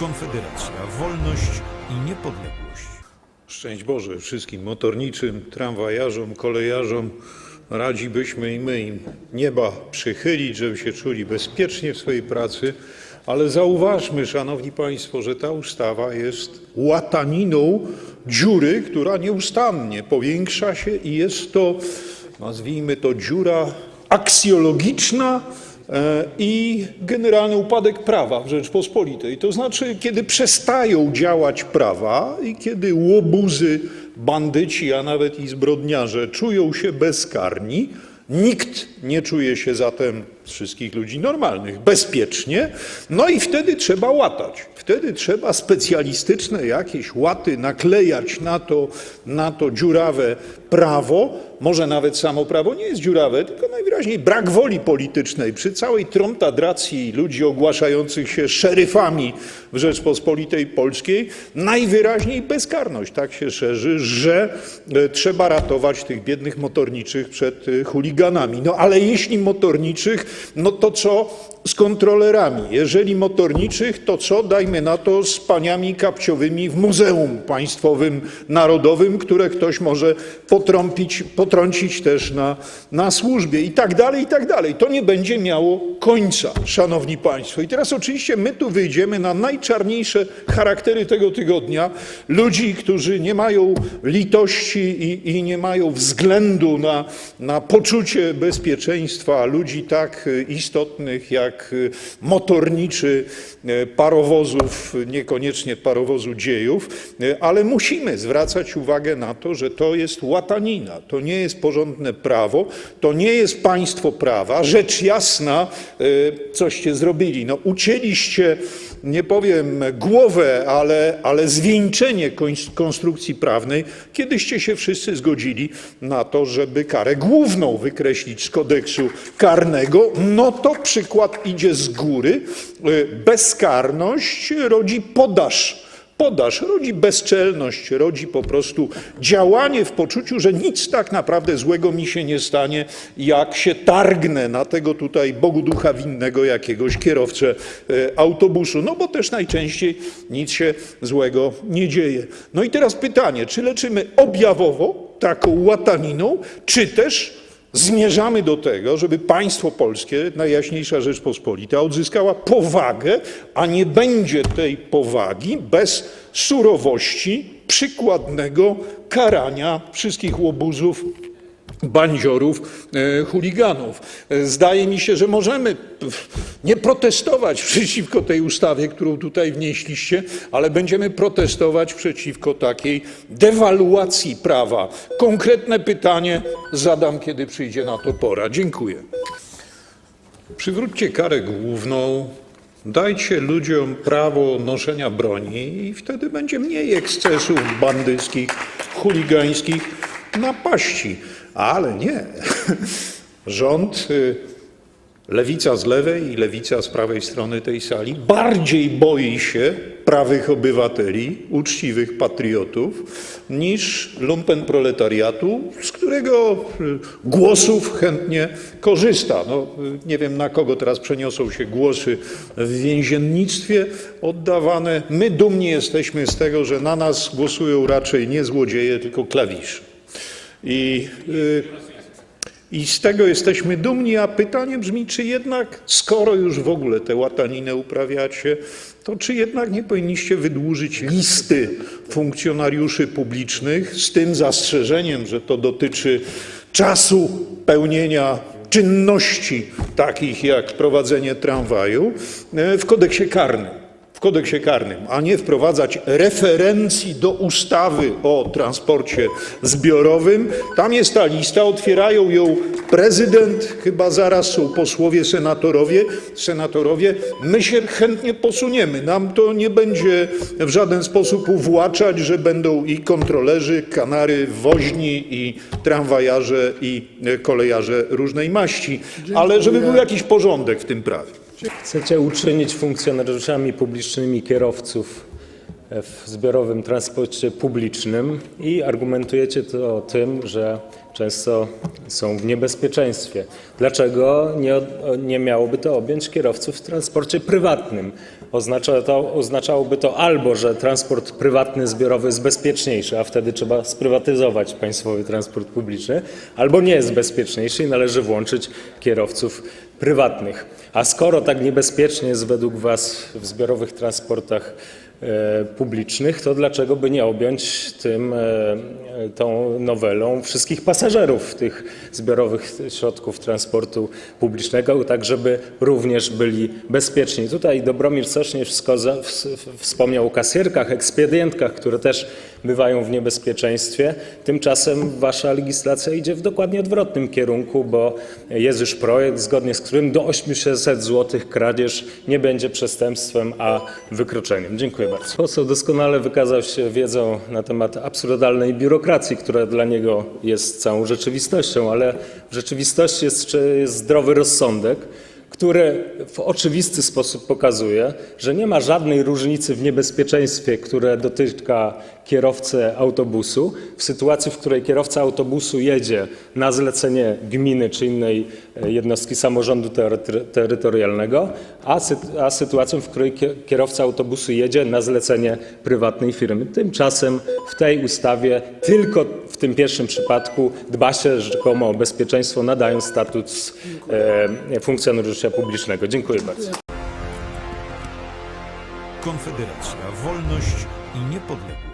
Konfederacja, wolność i niepodległość. Szczęść Boże wszystkim motorniczym, tramwajarzom, kolejarzom. Radzi byśmy i my im nieba przychylić, żeby się czuli bezpiecznie w swojej pracy, ale zauważmy, szanowni państwo, że ta ustawa jest łataniną dziury, która nieustannie powiększa się i jest to, nazwijmy to, dziura aksjologiczna, i generalny upadek prawa w Rzeczpospolitej. To znaczy, kiedy przestają działać prawa i kiedy łobuzy, bandyci, a nawet i zbrodniarze czują się bezkarni, nikt nie czuje się zatem wszystkich ludzi normalnych bezpiecznie, no i wtedy trzeba łatać. Wtedy trzeba specjalistyczne jakieś łaty naklejać na to, na to dziurawe prawo. Może nawet samo prawo nie jest dziurawe, tylko najwyraźniej brak woli politycznej przy całej tromtadracji ludzi ogłaszających się szeryfami w Rzeczpospolitej Polskiej. Najwyraźniej bezkarność tak się szerzy, że e, trzeba ratować tych biednych motorniczych przed e, chuliganami. No ale jeśli motorniczych, no to co z kontrolerami? Jeżeli motorniczych, to co, dajmy na to, z paniami kapciowymi w Muzeum Państwowym Narodowym, które ktoś może potrąpić, potrącić też na, na służbie i tak dalej, i tak dalej. To nie będzie miało końca, szanowni państwo. I teraz oczywiście my tu wyjdziemy na najczarniejsze charaktery tego tygodnia. Ludzi, którzy nie mają litości i, i nie mają względu na, na poczucie bezpieczeństwa ludzi tak istotnych jak y, motorniczy y, parowozów, niekoniecznie parowozu dziejów, y, ale musimy zwracać uwagę na to, że to jest łatanina, to nie jest porządne prawo, to nie jest państwo prawa. Rzecz jasna, coście zrobili. No, ucięliście, nie powiem głowę, ale, ale zwieńczenie konstrukcji prawnej, kiedyście się wszyscy zgodzili na to, żeby karę główną wykreślić z kodeksu karnego, no to przykład idzie z góry. Y, Bezkarność rodzi podaż. Podaż rodzi bezczelność, rodzi po prostu działanie w poczuciu, że nic tak naprawdę złego mi się nie stanie, jak się targnę na tego tutaj Bogu ducha winnego jakiegoś kierowcę e, autobusu. No bo też najczęściej nic się złego nie dzieje. No i teraz pytanie, czy leczymy objawowo taką łataniną, czy też Zmierzamy do tego, żeby państwo polskie, Najjaśniejsza Rzeczpospolita, odzyskała powagę, a nie będzie tej powagi bez surowości przykładnego karania wszystkich łobuzów, bandziorów, e, chuliganów. E, Zdaje mi się, że możemy nie protestować przeciwko tej ustawie, którą tutaj wnieśliście, ale będziemy protestować przeciwko takiej dewaluacji prawa. Konkretne pytanie zadam, kiedy przyjdzie na to pora. Dziękuję. Przywróćcie karę główną, dajcie ludziom prawo noszenia broni i wtedy będzie mniej ekscesów bandyckich, chuligańskich napaści. Ale nie. Rząd, y, lewica z lewej i lewica z prawej strony tej sali, bardziej boi się prawych obywateli, uczciwych patriotów, niż lumpen proletariatu, z którego y, głosów chętnie korzysta. No, y, nie wiem, na kogo teraz przeniosą się głosy w więziennictwie oddawane. My dumni jesteśmy z tego, że na nas głosują raczej nie złodzieje, tylko klawisze. I, y, I z tego jesteśmy dumni, a pytanie brzmi, czy jednak, skoro już w ogóle tę łataninę uprawiacie, to czy jednak nie powinniście wydłużyć listy funkcjonariuszy publicznych z tym zastrzeżeniem, że to dotyczy czasu pełnienia czynności takich jak prowadzenie tramwaju e, w kodeksie karnym w kodeksie karnym, a nie wprowadzać referencji do ustawy o transporcie zbiorowym. Tam jest ta lista, otwierają ją prezydent, chyba zaraz są posłowie, senatorowie. senatorowie. My się chętnie posuniemy. Nam to nie będzie w żaden sposób uwłaczać, że będą i kontrolerzy, kanary, woźni, i tramwajarze, i kolejarze różnej maści, ale żeby był jakiś porządek w tym prawie. Chcecie uczynić funkcjonariuszami publicznymi kierowców w zbiorowym transporcie publicznym i argumentujecie to tym, że często są w niebezpieczeństwie. Dlaczego nie, nie miałoby to objąć kierowców w transporcie prywatnym? Oznacza to, oznaczałoby to albo, że transport prywatny zbiorowy jest bezpieczniejszy, a wtedy trzeba sprywatyzować państwowy transport publiczny, albo nie jest bezpieczniejszy i należy włączyć kierowców prywatnych. A skoro tak niebezpiecznie jest według Was w zbiorowych transportach publicznych, to dlaczego by nie objąć tym, e, e, tą nowelą wszystkich pasażerów tych zbiorowych środków transportu publicznego, tak żeby również byli bezpieczni. Tutaj Dobromir Sośnierz wspomniał o kasjerkach, ekspedientkach, które też bywają w niebezpieczeństwie. Tymczasem wasza legislacja idzie w dokładnie odwrotnym kierunku, bo jest już projekt, zgodnie z którym do 800 zł kradzież nie będzie przestępstwem, a wykroczeniem. Dziękuję bardzo. Poseł doskonale wykazał się wiedzą na temat absurdalnej biurokracji, która dla niego jest całą rzeczywistością, ale w rzeczywistości jest, jest zdrowy rozsądek, który w oczywisty sposób pokazuje, że nie ma żadnej różnicy w niebezpieczeństwie, które dotyka kierowcę autobusu, w sytuacji, w której kierowca autobusu jedzie na zlecenie gminy czy innej e, jednostki samorządu terytorialnego, a, sy- a sytuacją, w której kie- kierowca autobusu jedzie na zlecenie prywatnej firmy. Tymczasem w tej ustawie tylko w tym pierwszym przypadku dba się rzekomo o bezpieczeństwo, nadając status e, funkcjonariusza publicznego. Dziękuję bardzo. Konfederacja, wolność i niepodległość.